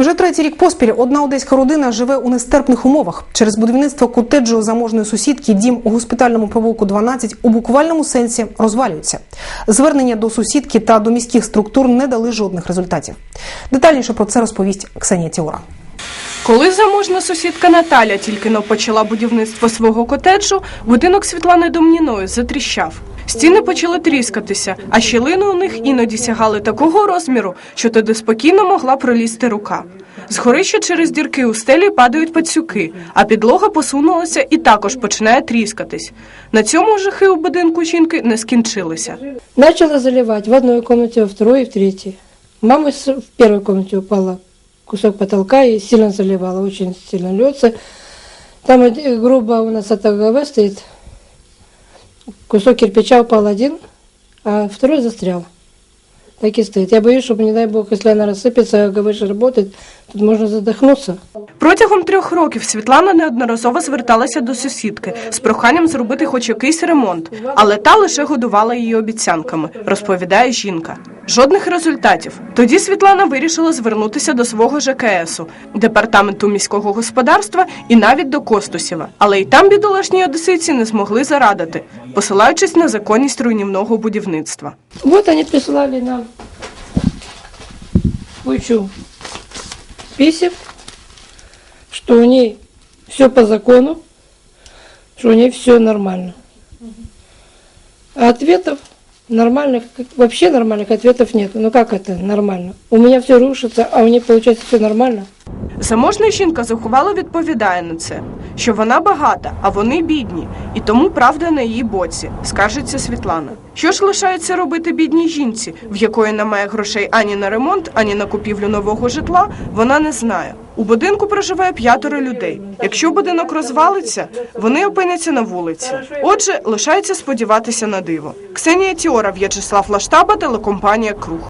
Вже третій рік поспіль одна одеська родина живе у нестерпних умовах. Через будівництво котеджу заможної сусідки дім у госпітальному провулку 12 у буквальному сенсі розвалюється. Звернення до сусідки та до міських структур не дали жодних результатів. Детальніше про це розповість Ксенія Тіура. Коли заможна сусідка Наталя тільки но почала будівництво свого котеджу, будинок Світлани Домніної затріщав. Стіни почали тріскатися, а щілини у них іноді сягали такого розміру, що туди спокійно могла пролізти рука. Згори ще через дірки у стелі падають пацюки, а підлога посунулася і також починає тріскатись. На цьому жахи у будинку жінки не скінчилися. Начала заливать в одной комнате, во второй и в третьей. Мама в первой комнате упала кусок потолка и сильно заливала, очень сильно льется. Там грубо у нас от АГВ стоит, кусок кирпича упал один, а второй застрял. Так и стоит. Я боюсь, чтобы, не дай бог, если она рассыпется, а ГВШ работает, тут можно задохнуться. Протягом трьох років Світлана неодноразово зверталася до сусідки з проханням зробити хоч якийсь ремонт, але та лише годувала її обіцянками, розповідає жінка. Жодних результатів. Тоді Світлана вирішила звернутися до свого ЖКСу, департаменту міського господарства і навіть до Костусєва. Але й там бідолашні одесиці не змогли зарадити, посилаючись на законність руйнівного будівництва. Вот они прислали нам кучу писем, что у ней все по закону, что у ней все нормально. А ответов нормальных, как- вообще нормальных ответов нет. Ну как это нормально? У меня все рушится, а у нее получается все нормально. Заможна жінка заховало відповідає на це, що вона багата, а вони бідні, і тому правда на її боці, скаржиться Світлана. Що ж лишається робити бідній жінці, в якої немає грошей ані на ремонт, ані на купівлю нового житла, вона не знає. У будинку проживає п'ятеро людей. Якщо будинок розвалиться, вони опиняться на вулиці. Отже, лишається сподіватися на диво. Ксенія Тіора, В'ячеслав Лаштаба, телекомпанія Круг.